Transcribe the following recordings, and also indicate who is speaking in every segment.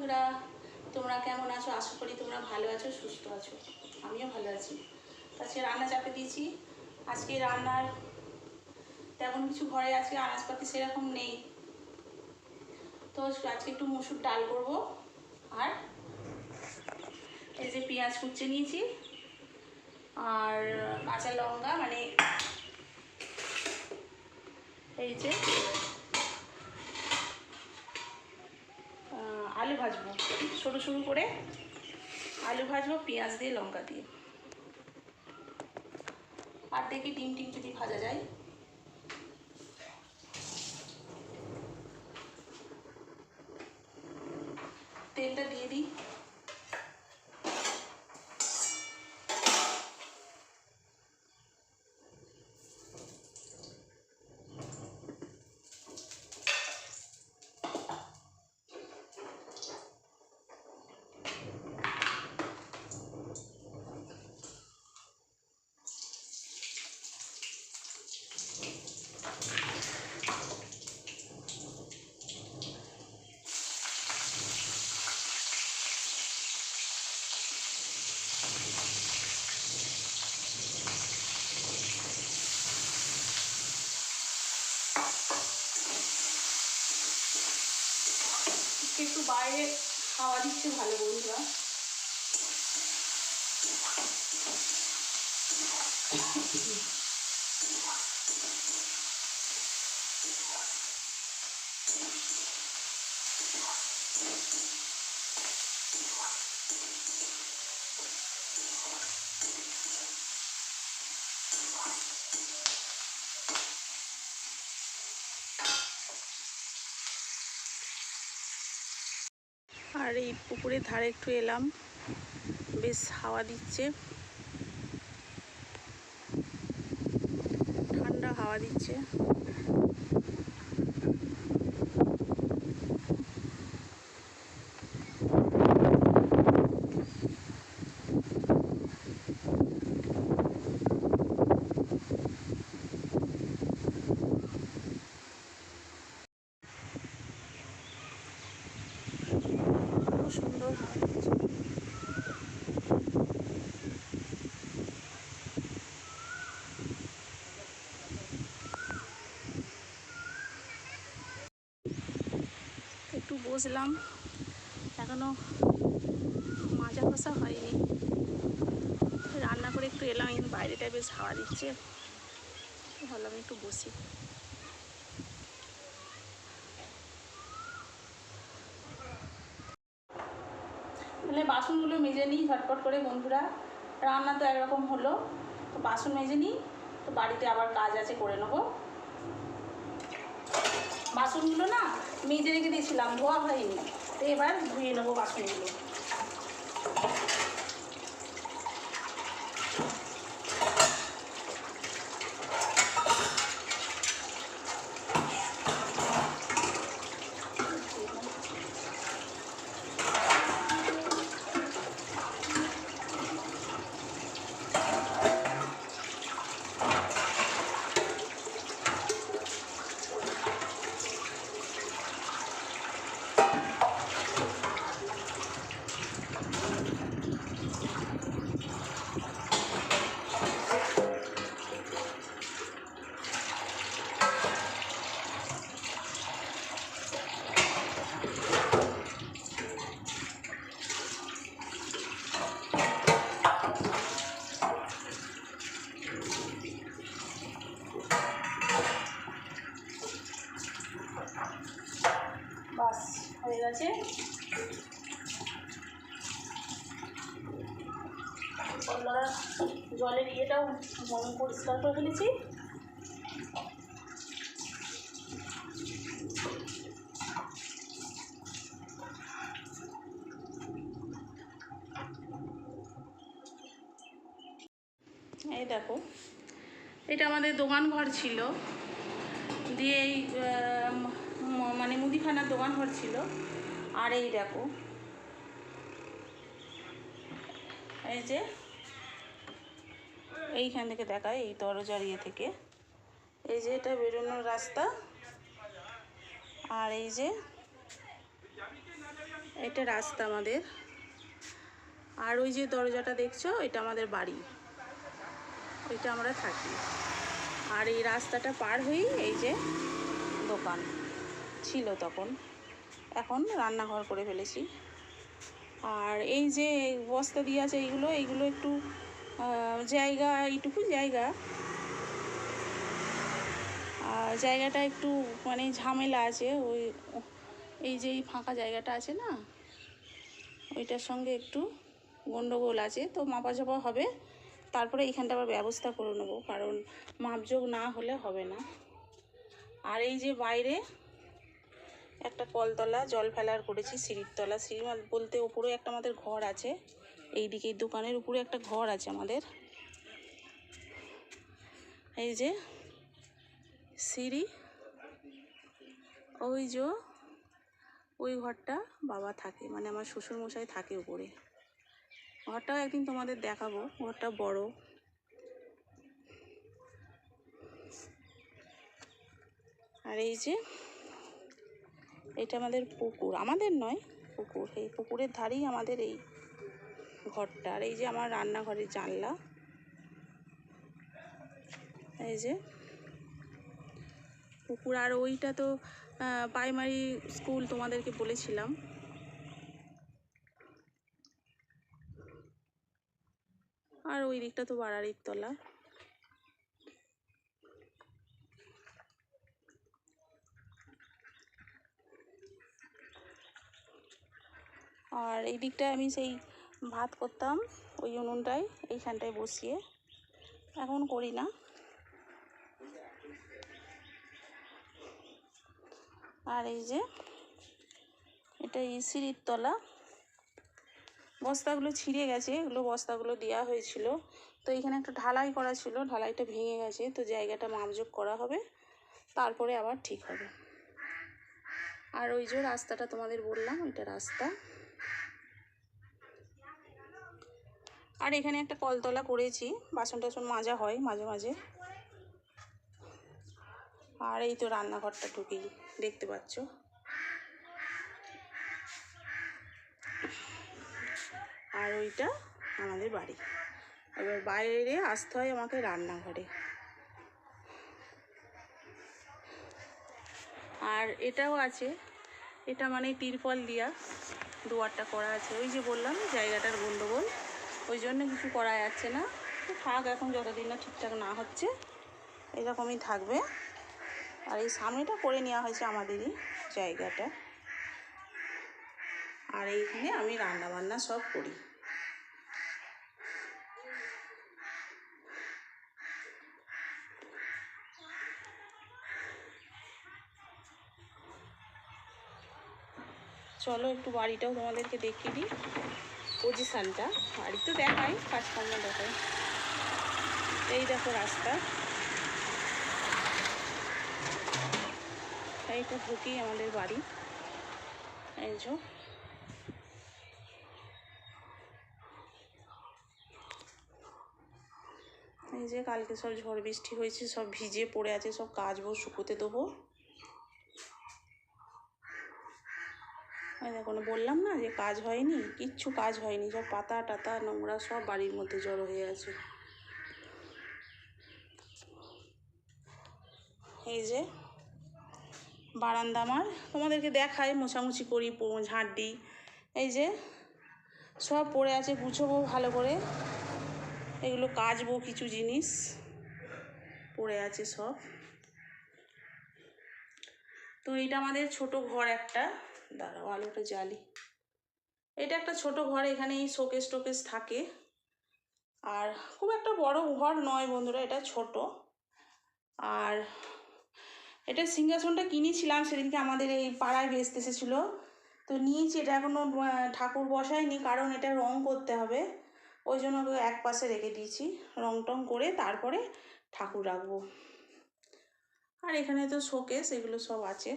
Speaker 1: বন্ধুরা, তোমরা কেমন আছো? আশা করি তোমরা ভালো আছো, সুস্থ আছো। আমিও ভালো আছি। আজকে রান্না চাপে দিয়েছি। আজকে রান্নার তেমন কিছু ঘরে আজকে আনাজপাতি সেরকম নেই। তো আজকে একটু মুসুর ডাল করব। আর এই যে পেঁয়াজ কুচে নিয়েছি। আর কাঁচা লঙ্কা মানে এই যে আলু ভাজবো। সরু সরু করে আলু ভাজবো, পেঁয়াজ দিয়ে লঙ্কা দিয়ে। আর দেখি ডিম টিম যদি ভাজা যায়। তেলটা দিয়ে দিই। বাইরে খাওয়া দিচ্ছে ভালো বন্ধুরা। আর এই পুকুরের ধারে একটু এলাম। বেশ হাওয়া দিচ্ছে। ঠান্ডা হাওয়া দিচ্ছে। বসলাম। এখনও মাজা কষা হয়নি। রান্না করে একটু এলাম কিন্তু বাইরেটা বেশ হাওয়া দিচ্ছে। ভাবলাম একটু বসি। তাহলে বাসনগুলো মেজে নিই ঝটপট করে বন্ধুরা। রান্না তো একরকম হলো। তো বাসন মেজে নিই, তো বাড়িতে আবার কাজ আছে করে নেব। বাসনগুলো না মেজে রেখে দিয়েছিলাম ধোয়া হয়নি। তো এবার ধুয়ে নেব বাসনগুলো বাস হয়ে গেছে কলার জলের ইয়েটাও মন পরিষ্কার করে ফেলেছি। এই দেখো, এটা আমাদের দোকান ঘর ছিল। দিয়ে এই মানে মুদিখানার দোকান ঘর ছিল। আর এই দেখো, এই যে এইখান থেকে দেখায়, এই দরজার ইয়ে থেকে। এই যে এটা বেরোনোর রাস্তা। আর এই যে এটা রাস্তা আমাদের। আর ওই যে দরজাটা দেখছ এটা আমাদের বাড়ি। ওইটা আমরা থাকি। আর এই রাস্তাটা পার হয়েই এই যে দোকান ছিল তখন। এখন রান্নাঘর করে ফেলেছি। আর এই যে বস্তা দিয়ে আছে এইগুলো এইগুলো একটু জায়গা, এইটুকু জায়গা। জায়গাটা একটু মানে ঝামেলা আছে, ওই, এই যে এই ফাঁকা জায়গাটা আছে না, ওইটার সঙ্গে একটু গন্ডগোল আছে, তো মাপাঝাপা হবে। তারপরে এইখানটা আবার ব্যবস্থা করে নেব, কারণ মাপযোগ না হলে হবে না। আর এই যে বাইরে একটা কলতলা, জল ফেলার করেছি, সিঁড়ির তলা। সিঁড়ি বলতে উপরে একটা আমাদের ঘর আছে। এই দিকে এই দোকানের উপরে একটা ঘর আছে আমাদের। এই যে সিঁড়ি, ওই যে ওই ঘরটা বাবা থাকে মানে আমার শ্বশুর মশাই থাকে উপরে। ঘরটাও একদিন তোমাদের দেখাবো, ঘরটা বড়। আর এই যে এটা আমাদের পুকুর, আমাদের নয়, পুকুর। এই পুকুরের ধারেই আমাদের এই ঘরটা আর এই যে আমার রান্নাঘরের জানলা। এই যে পুকুর, আর ওইটা তো প্রাইমারি স্কুল তোমাদেরকে বলেছিলাম। আর ওই দিকটা তো বাড়ারির তলা। আর এই দিকটায় আমি সেই ভাত করতাম, ওই উনুনটায়, এইখানটায় বসিয়ে। এখন করি না। আর এই যে, এটা এই সিঁড়ির তলা। বস্তাগুলো ছিঁড়ে গেছে, এগুলো বস্তাগুলো দেওয়া হয়েছিল। তো এখানে একটা ঢালাই করা ছিল, ঢালাইটা ভেঙে গেছে, তো জায়গাটা মাপযোগ করা হবে। তারপরে আবার ঠিক হবে। আর ওই যে রাস্তাটা তোমাদের বললাম, ওইটা রাস্তা। আর এখানে একটা কলতলা করেছি বাসন টাসন মাজা হয় মাঝে মাঝে। আর এই তো রান্নাঘরটা ঢুকেই, দেখতে পাচ্ছ। আর ওইটা আমাদের বাড়ি। এবার বাইরে আসতে হয় আমাকে রান্নাঘরে। আর এটাও আছে, এটা মানে তিরপল দিয়া দুয়ারটা করা আছে। ওই যে বললাম, জায়গাটার গন্ডগোল। ওই জন্য কিছু করা যাচ্ছে না। থাক, এখন যতদিন না ঠিকঠাক না হচ্ছে, এরকমই থাকবে। আর এই সামনেটা করে নেওয়া হয়েছে আমাদেরই জায়গাটা। আর এইখানে আমি রান্না বান্না সব করি। চলো, একটু বাড়িটাও তোমাদেরকে দেখিয়ে দিই। পজিশানটা। বাড়ি তো দেখাই কাজকর্ম দেখাই। এই দেখো রাস্তা। এইটা ঢুকি আমাদের বাড়ি। এই যে। এই যে কালকে সব ঝড় বৃষ্টি হয়েছে, সব ভিজে পড়ে আছে, সব কাচবো শুকোতে দেবো। দেখো বললাম না যে কাজ হয়নি, কিচ্ছু কাজ হয়নি, সব পাতা টাতা, নোংরা সব বাড়ির মধ্যে জড়ো হয়ে আছে। এই যে, বারান্দা আমার, তোমাদেরকে দেখাই, মোছামুছি করি ঝাঁট দিই এই যে, সব পড়ে আছে, গুছবো ভালো করে। এগুলো কাচবো কিছু জিনিস, পড়ে আছে সব। তো এটা আমাদের ছোট ঘর একটা। দাঁড়াও, আলোটা জ্বালি। এটা একটা ছোট ঘর এখানে এই শোকেস টোকেস থাকে। আর খুব একটা বড় ঘর নয় বন্ধুরা, এটা ছোট। আর এটা সিংহাসনটা কিনেছিলাম সেদিনকে আমাদের এই পাড়ায় ভেস্তে এসেছিল। তো নিয়েছি, এটা এখনও ঠাকুর বসায়নি, কারণ এটা রং করতে হবে। ওই জন্য এক পাশে রেখে দিয়েছি, রং টং করে তারপরে ঠাকুর রাখব। আর এখানে তো শোকেস, এগুলো সব আছে।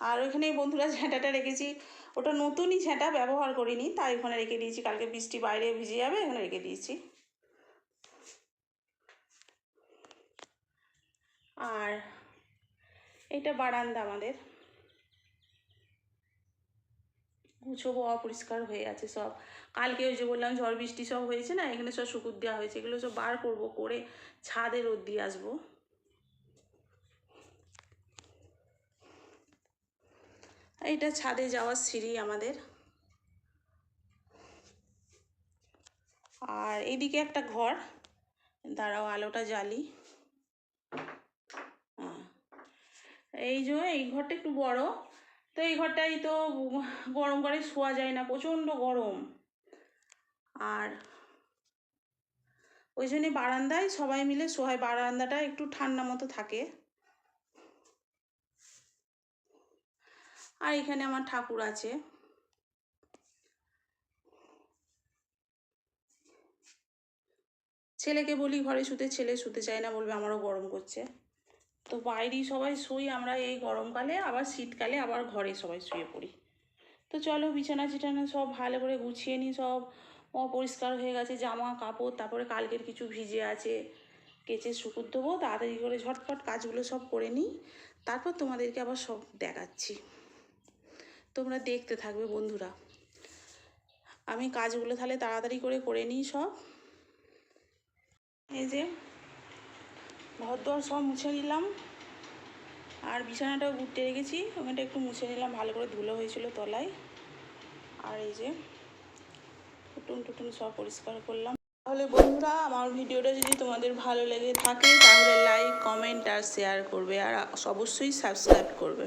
Speaker 1: আর ওইখানে বন্ধুরা ঝ্যাঁটাটা রেখেছি। ওটা নতুনই ঝ্যাঁটা ব্যবহার করিনি, তাই ওখানে রেখে দিয়েছি। কালকে বৃষ্টি বাইরে ভিজে যাবে এখানে রেখে দিয়েছি। আর এটা বারান্দা আমাদের। গুছোবো, অপরিষ্কার হয়ে আছে সব। কালকে ওই যে বললাম, ঝড় বৃষ্টি সব হয়েছে না এখানে সব শুকুর দেওয়া হয়েছে, এগুলো সব বার করব, করে ছাদে রোদ দিয়ে আসব। এইটা ছাদে যাওয়ার সিঁড়ি আমাদের। আর এইদিকে একটা ঘর। দাঁড়াও, আলোটা জ্বালি। এই যে এই ঘরটা একটু বড়। তো এই ঘরটাই তো গরম করে শোয়া যায় না, প্রচণ্ড গরম। আর ওই জন্যে বারান্দায় সবাই মিলে শোয়, বারান্দাটা একটু ঠান্ডা মতো থাকে। আর এখানে আমার ঠাকুর আছে। ছেলেকে বলি ঘরে শুতে, ছেলে শুতে চায় না বলবে আমারও গরম করছে। তো বাইরেই সবাই শুই, আমরা এই গরমকালে, আবার শীতকালে আবার ঘরে সবাই শুয়ে পড়ি। তো চলো বিছানা টিছানা সব ভালো করে গুছিয়ে নিই সব। অপরিষ্কার হয়ে গেছে, জামা, কাপড়, তারপরে কালকের কিছু ভিজে আছে, কেচে শুকুর দেবো তাড়াতাড়ি করে ঝটপট কাজগুলো সব করে নিই। তারপর তোমাদেরকে আবার সব দেখাচ্ছি। তোমরা দেখতে থাকবে বন্ধুরা। আমি কাজগুলো তাহলে তাড়াতাড়ি করে করে নিই সব। এই যে ঘর দর সব মুছে নিলাম। আর বিছানাটাও ঘুরতে রেখেছি। ওখানটা একটু মুছে নিলাম, ভালো করে ধুলো হয়েছিল তলায়। আর এই যে টুটুন টুটুন সব পরিষ্কার করলাম। তাহলে বন্ধুরা, আমার ভিডিওটা যদি তোমাদের ভালো লেগে থাকে, তাহলে লাইক কমেন্ট আর শেয়ার করবে। আর অবশ্যই সাবস্ক্রাইব করবে।